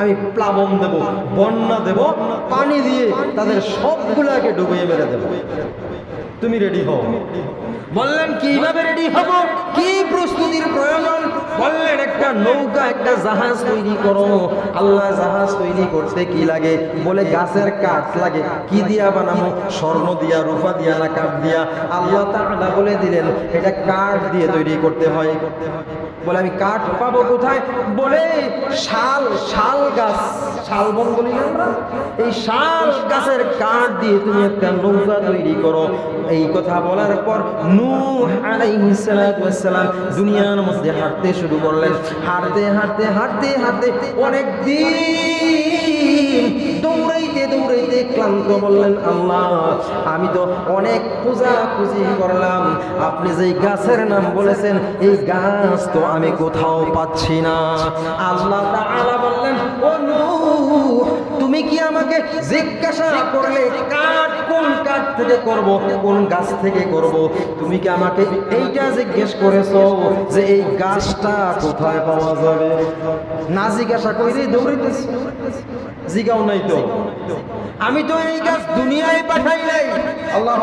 আমি প্লাবন দেব বন্যা দেব পানি দিয়ে তাদের সবগুলাকে ডুবিয়ে মেরে দেব। তুমি রেডি হও। বললেন কীভাবে রেডি হব? কি প্রস্তুতির প্রয়োজন? বললেন, একটা নৌকা, একটা জাহাজ তৈরি করো। আল্লাহ জাহাজ তৈরি করতে কি লাগে? বলে, গাছের কাঠ লাগে। কি দিয়া বানাবো? স্বর্ণ দিয়া, রূপা দিয়া না কাঠ দিয়া? আল্লাহ তাআলা বলে দিলেন, এটা কাঠ দিয়ে তৈরি করতে হয়। বলে, আমি কাঠ পাবো কোথায়? বলে, শাল শাল গাছ। শাল বন বলি না এই শাল গাছের কাঠ দিয়ে তুমি একটা নৌকা তৈরি করো। এই কথা বলার পর নূহ আলাইহিস সালাম দুনিয়ার মধ্যে হাঁটতে শুরু করলেন। হাঁটতে হাঁটতে হাঁটতে হাঁটতে অনেক দিন দৌড়াইতে দৌড়াইতে ক্লান্ত বললেন, আল্লাহ, আমি তো অনেক খোঁজা খুঁজি করলাম। আপনি যেই গাছের নাম বলেছেন, এই গাছ তো আমি কোথাও পাচ্ছি না। আল্লাহ তাআলা বললেন, ও নূহ তুমি কি আমাকে জিজ্ঞাসা করলে কাঠ কোন কাঠ থেকে করব, কোন গাছ থেকে করব? তুমি কি আমাকে এইটা জিজ্ঞেস করেছ যে এই গাছটা কোথায় পাওয়া যাবে? না জিজ্ঞাসা করে দৌড়িতেছি জিগাও নাই তো। আমি তো এই গাছ দুনিয়ায় পাঠাই নাই। আল্লাহ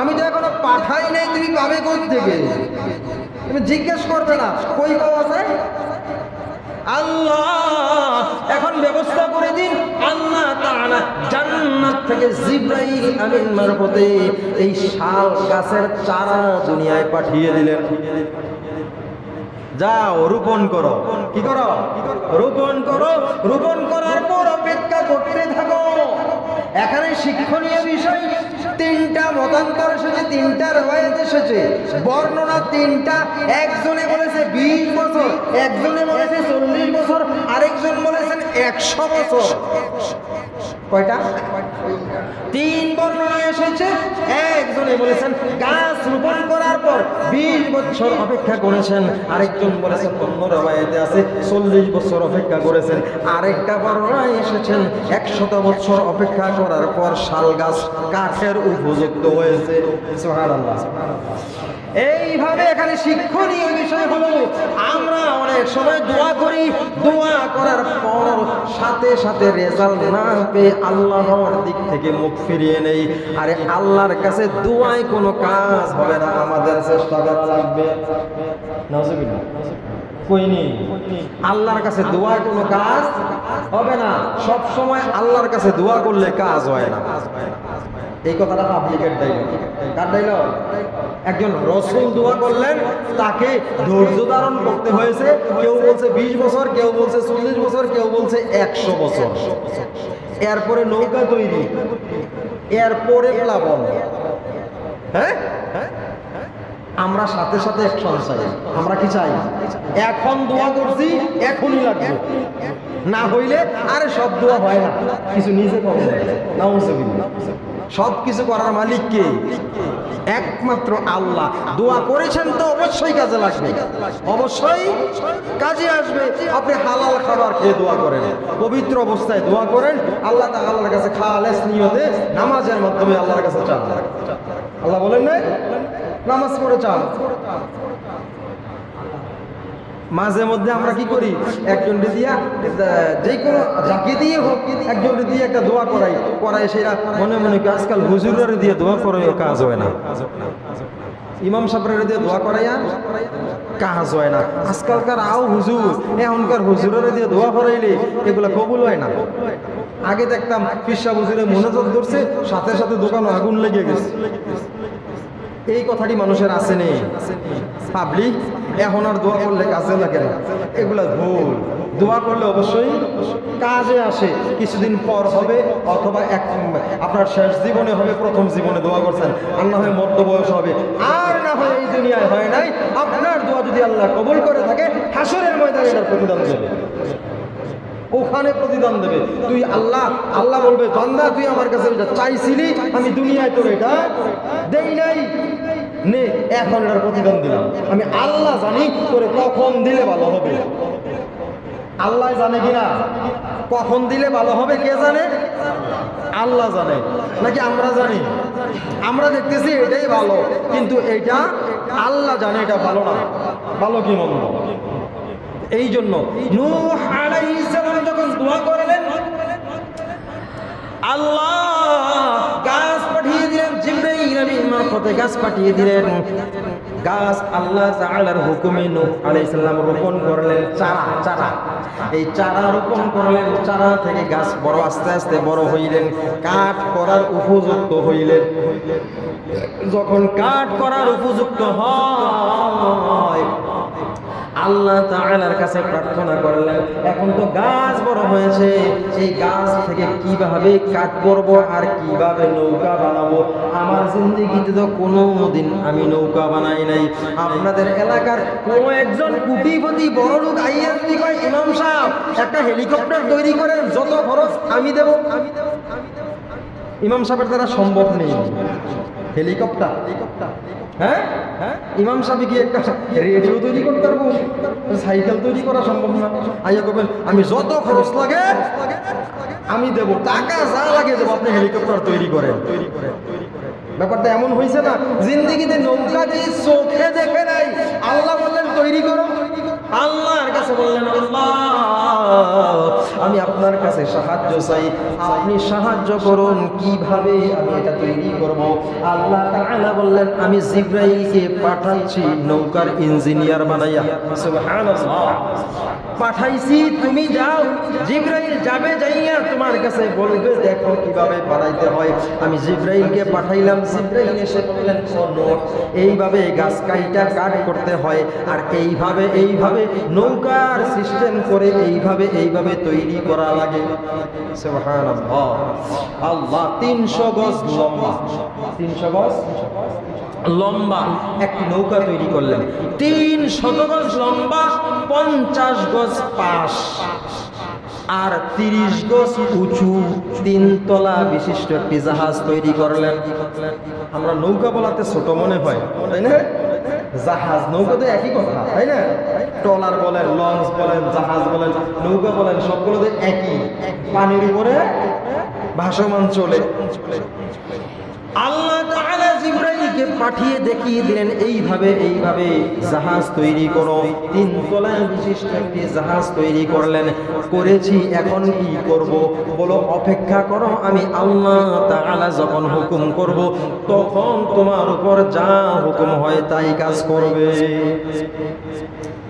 আমি তো এখনও পাঠাই নাই, তুমি পাবে কোথ থেকে তুমি জিজ্ঞেস করবে না, কই পাওয়া যায়? আল্লাহ, এখন ব্যবস্থা করে দিন। আল্লাহ জান্নাত থেকে জিব্রাইল আমিন মারফতে এই শাল গাছের চারা দুনিয়ায় পাঠিয়ে দিলেন। যাও, রোপণ করো। কি করো? রোপণ করো। রোপণ করার পর এখানে শিক্ষণীয় বিষয়, তিনটা মতান্তর এসেছে, তিনটা রবায়ত এসেছে। বর্ণনা তিনটা, একজনে বলেছে বিশ বছর, একজনে বলেছে চল্লিশ বছর, আরেকজন বলেছেন একশো বছর। কয়টা? তিন বর্ণনা এসেছে একজনে বলেছেন, গাছ রোপণ করার পর বিশ বছর অপেক্ষা করেছেন। আরেকজন বলেছেন পনেরো বাড়িতে আছে, চল্লিশ বছর অপেক্ষা করেছেন। আরেকটা বর্ণনায় এসেছেন, একশত বছর অপেক্ষা করার পর শাল গাছ কাঠের উপযুক্ত হয়েছে। সুবহানাল্লাহ। এইভাবে এখানে শিক্ষণীয় বিষয় হলো, আমরা অনেক সময় দোয়া করি। দোয়া করার পর সাথে সাথে রেজাল্ট না পেয়ে আল্লাহর দিক থেকে মুখ ফিরিয়ে নেই। আরে আল্লাহর কাছে দোয়ায় কোনো কাজ হবে না, আমাদের চেষ্টা করা লাগবে। আল্লাহর কাছে দোয়া কোনো কাজ হবে না। সব সময় আল্লাহর কাছে দোয়া করলে কাজ হয় না। এই কথাটা পাবলিকের ডাইলগ একজন রসুল দোয়া করলেন, তাকে ধৈর্য ধারণ করতে হয়েছে। কেউ বলছে বিশ বছর, কেউ বলছে চল্লিশ বছর, কেউ বলছে একশো বছর। এরপরে নৌকা তৈরি, এরপরে প্লাবন। হ্যাঁ? আমরা সাথে সাথে অ্যাকশন চাই। আমরা কি চাই? এখন দোয়া করছি, এখনই লাগবে। না হইলে আরে সব দোয়া হয় না। কিছু নিজে করবে না সব কিছু করার মালিক কে? একমাত্র আল্লাহ। দোয়া করেছেন তো অবশ্যই কাজে লাগবে। অবশ্যই কাজে আসবে। আপনি হালাল খাবার খেয়ে দোয়া করেন। পবিত্র অবস্থায় দোয়া করেন। আল্লাহ আল্লাহর কাছে খালেস নিয়তে নামাজের মাধ্যমে আল্লাহর কাছে চান। আল্লাহ বলেন নাই? নামাজ পড়ে চান। মাঝে মধ্যে আমরা কি করি? একজন দিয়া যে কোনো যাকে দিয়ে হোক একজন দিয়ে একটা দোয়া করাই। করাই সেটা মনে মনে আজকাল হুজুরের দিয়ে দোয়া করাই কাজ হয় না। ইমাম সাহেবের দিয়ে দোয়া করাইয়া কাজ হয় না। আজকালকার আও হুজুর, এখনকার হুজুরের দিয়ে দোয়া করাইলে এগুলো কবুল হয় না। আগে দেখতাম পিসা হুজুরে মনোযোগ ধরছে, সাথে সাথে দোকানে আগুন লেগে গেছে। এই কথাটি মানুষের আছে নেই পাবলিক এখন আর দোয়া করলে কাজে লাগে না। এগুলা ভুল। দোয়া করলে অবশ্যই কাজে আসে। কিছুদিন পর হবে অথবা এক আপনার শেষ জীবনে হবে, প্রথম জীবনে দোয়া করছেন। আর না হয় মধ্য বয়স হবে। আর না হয় এই দুনিয়ায় হয় নাই। আপনার দোয়া যদি আল্লাহ কবুল করে থাকে, হাসরের ময়দানে এটার প্রতিদান দেবে। ওখানে প্রতিদান দেবে। তুই আল্লাহ আল্লাহ বলবে, বান্দা, তুই আমার কাছে এটা চাইছিলি, আমি দুনিয়ায় তোর এটা দেই নাই। নে এখন ওটার প্রতিদান দিলাম। আমি আল্লাহ জানি করে কখন দিলে ভালো হবে। আল্লাহ জানে কিনা কখন দিলে ভালো হবে, কে জানে? আল্লাহ জানে। নাকি আমরা জানি? আমরা দেখতেছি এটাই ভালো, কিন্তু এটা আল্লাহ জানে এটা ভালো না। ভালো কি মন্দ? এই জন্য যখন দোয়া করলেন, আল্লাহ পথে গাছ পাঠিয়ে দিলেন। গাছ আল্লাহ তাআলার হুকুমে নূহ আলাইহিস রোপণ করলেন চারা চারা। এই চারা রোপণ করলেন, চারা থেকে গাছ বড় আস্তে আস্তে বড় হইলেন, কাঠ করার উপযুক্ত হইলেন। যখন কাঠ করার উপযুক্ত হয় আল্লাহ তাআলার কাছে প্রার্থনা করলেন, এখন তো গাছ বড় হয়েছে, সেই গাছ থেকে কীভাবে কাঠ করব আর কীভাবে নৌকা বানাবো? আমার জিন্দগিতে তো কোনো দিন আমি নৌকা বানাই নাই। আপনাদের এলাকার কোনো একজন কুটিপতি বড় লোক আইয়া কয়, ইমাম সাহেব, একটা হেলিকপ্টার তৈরি করেন, যত খরচ আমি দেব আমি দেব আমি দেব। ইমাম সাহেবের দ্বারা সম্ভব নেই। Helicopter helicopter. হ্যাঁ? হ্যাঁ? ইমাম সাহেব কি একটা রেডিও তৈরি করতে পারব? সাইকেল তৈরি করা সম্ভব না। আইয়া করবেন আমি যত খরচ লাগে, আমি দেব। টাকা যা লাগে দেবো, আপনি হেলিকপ্টার তৈরি করেন। তৈরি করেন ব্যাপারটা এমন হয়েছে না, জিন্দিগিতে নৌকা দিয়ে চোখে দেখে নাই। আল্লাহ বললেন, তৈরি করো আল্লাহর কাছে বললেন আমি আপনার কাছে সাহায্য চাই। আপনি সাহায্য করুন, কীভাবে আমি এটা তৈরি করব? আল্লাহ তাআলা বললেন, আমি জিব্রাইলকে পাঠাচ্ছি, নৌকার ইঞ্জিনিয়ার বানাইয়া। সুবহানাল্লাহ। পাঠাইছি, তুমি যাও। জিব্রাইল যাবে যাইয়া তোমার কাছে বলবে, দেখো কীভাবে বানাইতে হয়। আমি জিব্রাইলকে পাঠাইলাম। জিব্রাইল এসে বললেন, শোনো, এইভাবে গাছ কাইটা কাট করতে হয়, আর এইভাবে এইভাবে নৌকার সিস্টেম করে এইভাবে এইভাবে তৈরি করা লাগে। আল্লাহ তিনশো গজ লম্বা। তিনশো গজ লম্বা একটি নৌকা তৈরি করলেন। তিন শত গজ লম্বা, পঞ্চাশ গজ পাশ আর তিরিশ গজ উঁচু তিনতলা বিশিষ্ট একটি জাহাজ তৈরি করলেন। আমরা নৌকা বলাতে ছোট মনে হয়, তাই না? জাহাজ, নৌকা তো একই কথা, তাই না? ট্রলার বলেন, লঞ্চ বলেন, জাহাজ বলেন, নৌকা বলেন, সবগুলো তো একই। পানির উপরে ভাসমান চলে। আল্লাহ জিব্রাইলকে পাঠিয়ে দেখিয়ে দিলেন, এইভাবে এইভাবে জাহাজ তৈরি করো। তিন তলায় বিশিষ্ট একটি জাহাজ তৈরি করলেন। করেছি, এখন কি করব? বলো, অপেক্ষা করো, আমি আল্লাহ তাআলা যখন হুকুম করব, তখন তোমার উপর যা হুকুম হয় তাই কাজ করবে।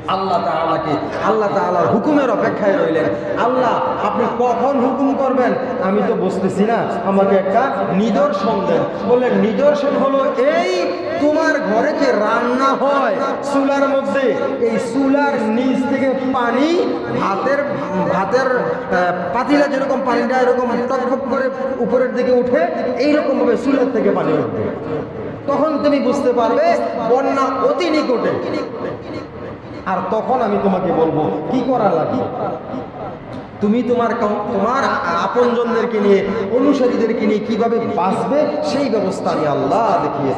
আল্লাহ তাআলাকে, আল্লাহ তাআলার হুকুমের অপেক্ষায় রইলেন। আল্লাহ, আপনি কখন হুকুম করবেন? আমি তো বুঝতেছি না। আমাকে একটা নিদর্শন দেন। বললেন, নিদর্শন হলো এই তোমার ঘরে যে রান্না হয় চুলার মধ্যে, এই চুলার নিচ থেকে পানি ভাতের ভাতের পাতিলা যেরকম পানিটা এরকম টকটক করে উপরের দিকে উঠে এইরকম ভাবে চুলার থেকে পানি উঠবে। তখন তুমি বুঝতে পারবে, বন্যা অতি নিকটে। আর তখন আমি তোমাকে বলব, কি করার লাগে? তুমি তোমার তোমার আপনজনদেরকে নিয়ে, অনুসারীদেরকে নিয়ে কীভাবে বাঁচবে, সেই ব্যবস্থা আমি আল্লাহ দেখিয়ে